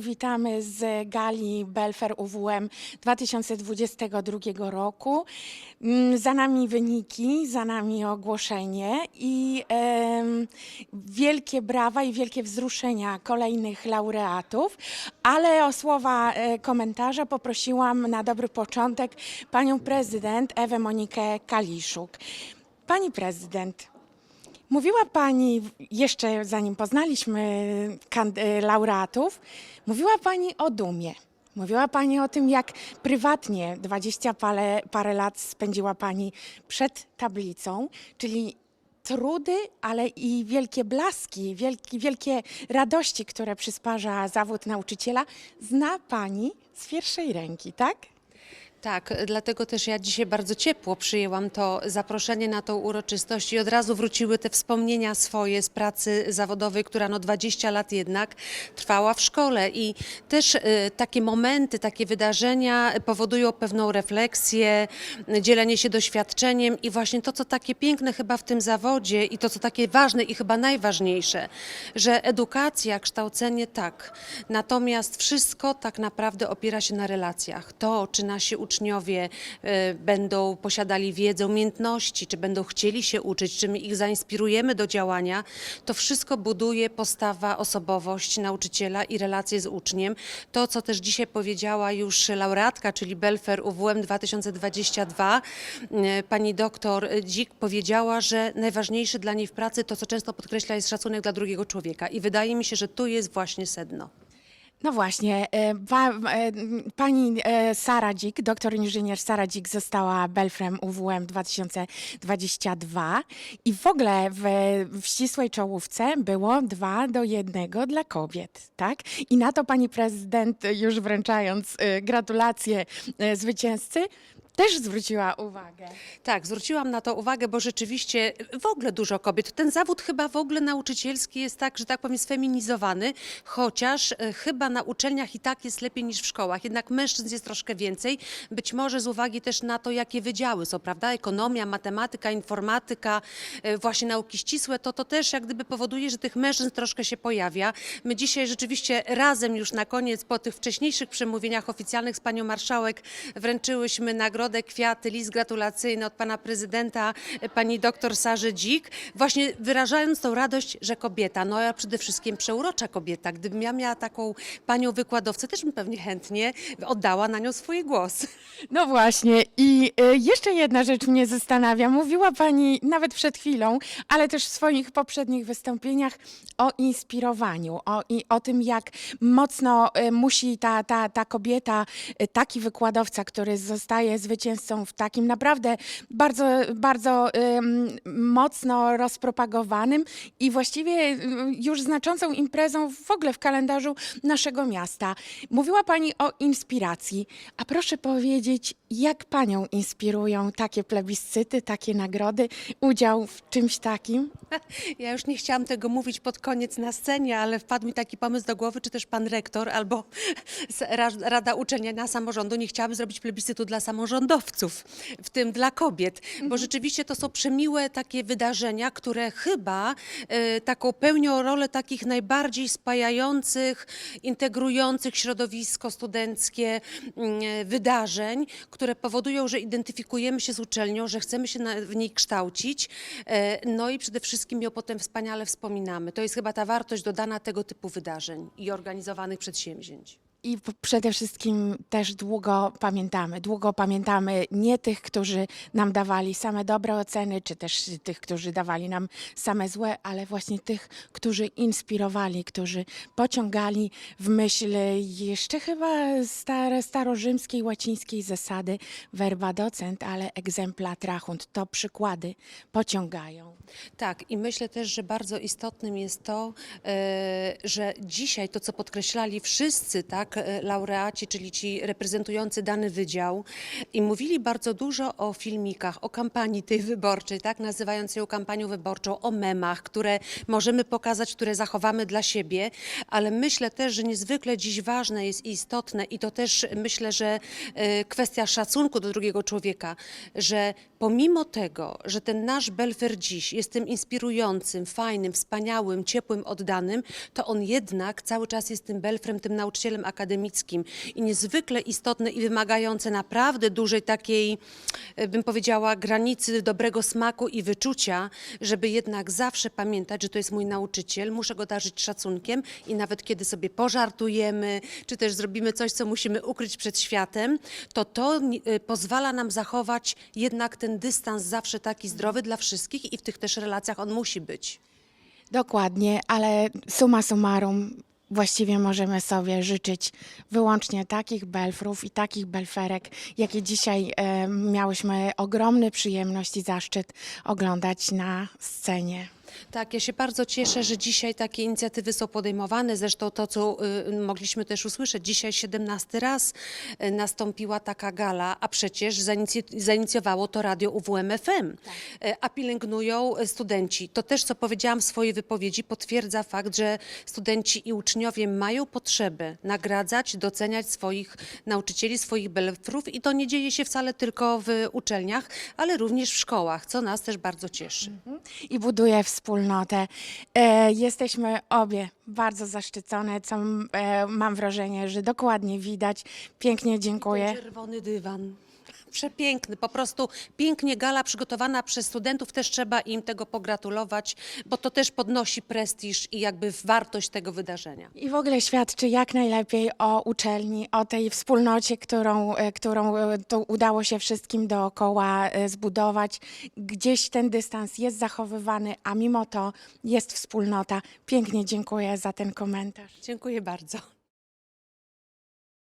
Witamy z gali Belfer UWM 2022 roku. Mm, Za nami wyniki, za nami ogłoszenie i em, wielkie brawa i wielkie wzruszenia kolejnych laureatów, ale o słowa e, komentarza poprosiłam na dobry początek panią prezydent Ewę Monikę Kaliszuk. Pani prezydent, Mówiła Pani, jeszcze zanim poznaliśmy e, laureatów, mówiła Pani o dumie. Mówiła Pani o tym, jak prywatnie 20 parę, parę lat spędziła Pani przed tablicą, czyli trudy, ale i wielkie blaski, wielkie, wielkie radości, które przysparza zawód nauczyciela, zna Pani z pierwszej ręki, tak? Tak, dlatego też ja dzisiaj bardzo ciepło przyjęłam to zaproszenie na tą uroczystość i od razu wróciły te wspomnienia swoje z pracy zawodowej, która no 20 lat jednak trwała w szkole i też y, takie momenty, takie wydarzenia powodują pewną refleksję, dzielenie się doświadczeniem i właśnie to, co takie piękne chyba w tym zawodzie i to, co takie ważne i chyba najważniejsze, że edukacja, kształcenie tak, natomiast wszystko tak naprawdę opiera się na relacjach. To, czy nasi uczniowie e, będą posiadali wiedzę, umiejętności, czy będą chcieli się uczyć, czy my ich zainspirujemy do działania, to wszystko buduje postawa, osobowość nauczyciela i relacje z uczniem. To, co też dzisiaj powiedziała już laureatka, czyli Belfer UWM 2022, e, pani doktor Dzik powiedziała, że najważniejsze dla niej w pracy, to co często podkreśla, jest szacunek dla drugiego człowieka. I wydaje mi się, że tu jest właśnie sedno. No właśnie, e, pa, e, pani e, Sara Dzik, doktor inżynier Sara Dzik została Belfrem UWM 2022 i w ogóle w, w ścisłej czołówce było 2 do 1 dla kobiet, tak? I na to pani prezydent już wręczając e, gratulacje e, zwycięzcy też zwróciła uwagę. Tak, zwróciłam na to uwagę, bo rzeczywiście w ogóle dużo kobiet. Ten zawód chyba w ogóle nauczycielski jest tak, że tak powiem, sfeminizowany, chociaż e, chyba na uczelniach i tak jest lepiej niż w szkołach. Jednak mężczyzn jest troszkę więcej, być może z uwagi też na to, jakie wydziały są, prawda? Ekonomia, matematyka, informatyka, e, właśnie nauki ścisłe, to to też jak gdyby powoduje, że tych mężczyzn troszkę się pojawia. My dzisiaj rzeczywiście razem już na koniec, po tych wcześniejszych przemówieniach oficjalnych z panią marszałek, wręczyłyśmy nagrodę, kwiaty, list gratulacyjny od pana prezydenta, pani doktor Sarzy Dzik, właśnie wyrażając tą radość, że kobieta, no a przede wszystkim przeurocza kobieta. Gdybym ja miała taką panią wykładowcę, też bym pewnie chętnie oddała na nią swój głos. No właśnie i e, jeszcze jedna rzecz mnie zastanawia. Mówiła Pani nawet przed chwilą, ale też w swoich poprzednich wystąpieniach o inspirowaniu, o, i o tym, jak mocno e, musi ta, ta, ta kobieta, e, taki wykładowca, który zostaje zwycięzcą w takim naprawdę bardzo, bardzo mocno rozpropagowanym i właściwie em, już znaczącą imprezą w ogóle w kalendarzu naszego miasta. Mówiła Pani o inspiracji, a proszę powiedzieć, jak Panią inspirują takie plebiscyty, takie nagrody, udział w czymś takim? Ja już nie chciałam tego mówić pod koniec na scenie, ale wpadł mi taki pomysł do głowy, czy też pan rektor albo Rada Uczelniania Samorządu nie chciałaby zrobić plebiscytu dla samorządowców, w tym dla kobiet, bo rzeczywiście to są przemiłe takie wydarzenia, które chyba e, taką pełnią rolę takich najbardziej spajających, integrujących środowisko studenckie mm, e, wydarzeń, które powodują, że identyfikujemy się z uczelnią, że chcemy się na, w niej kształcić, e, no i przede wszystkim ją potem wspaniale wspominamy. To jest chyba ta wartość dodana tego typu wydarzeń i organizowanych przedsięwzięć. I przede wszystkim też długo pamiętamy. Długo pamiętamy nie tych, którzy nam dawali same dobre oceny, czy też tych, którzy dawali nam same złe, ale właśnie tych, którzy inspirowali, którzy pociągali w myśl jeszcze chyba stare, łacińskiej zasady verba docent, ale exempla trahunt. To przykłady pociągają. Tak, i myślę też, że bardzo istotnym jest to, e, że dzisiaj to, co podkreślali wszyscy, tak, tak, e, laureaci, czyli ci reprezentujący dany wydział i mówili bardzo dużo o filmikach, o kampanii tej wyborczej, tak, nazywając ją kampanią wyborczą, o memach, które możemy pokazać, które zachowamy dla siebie, ale myślę też, że niezwykle dziś ważne jest i istotne i to też myślę, że e, kwestia szacunku do drugiego człowieka, że pomimo tego, że ten nasz Belfer dziś jest tym inspirującym, fajnym, wspaniałym, ciepłym, oddanym, to on jednak cały czas jest tym Belfrem, tym nauczycielem akademickim i niezwykle istotne i wymagające naprawdę dużej takiej, e, bym powiedziała, granicy dobrego smaku i wyczucia, żeby jednak zawsze pamiętać, że to jest mój nauczyciel, muszę go darzyć szacunkiem i nawet kiedy sobie pożartujemy, czy też zrobimy coś, co musimy ukryć przed światem, to to e, pozwala nam zachować jednak ten dystans zawsze taki zdrowy dla wszystkich i w tych też relacjach on musi być. Dokładnie, ale summa summarum właściwie możemy sobie życzyć wyłącznie takich belfrów i takich belferek, jakie dzisiaj e, miałyśmy ogromny przyjemność i zaszczyt oglądać na scenie. Tak, ja się bardzo cieszę, że dzisiaj takie inicjatywy są podejmowane. Zresztą to, co y, mogliśmy też usłyszeć, dzisiaj 17 raz y, nastąpiła taka gala, a przecież zainicy- zainicjowało to radio UWM-FM, y, a pielęgnują y, studenci. To też, co powiedziałam w swojej wypowiedzi, potwierdza fakt, że studenci i uczniowie mają potrzebę nagradzać, doceniać swoich nauczycieli, swoich belfrów i to nie dzieje się wcale tylko w uczelniach, ale również w szkołach, co nas też bardzo cieszy. i buduje wspólnotę. E, jesteśmy obie bardzo zaszczycone, co e, mam wrażenie, że dokładnie widać. Pięknie dziękuję. Czerwony dywan. Przepiękny, po prostu pięknie gala przygotowana przez studentów. Też trzeba im tego pogratulować, bo to też podnosi prestiż i jakby wartość tego wydarzenia. I w ogóle świadczy jak najlepiej o uczelni, o tej wspólnocie, którą, e, którą e, to udało się wszystkim dookoła e, zbudować. Gdzieś ten dystans jest zachowywany, a mimo to jest wspólnota. Pięknie dziękuję za ten komentarz. Dziękuję bardzo.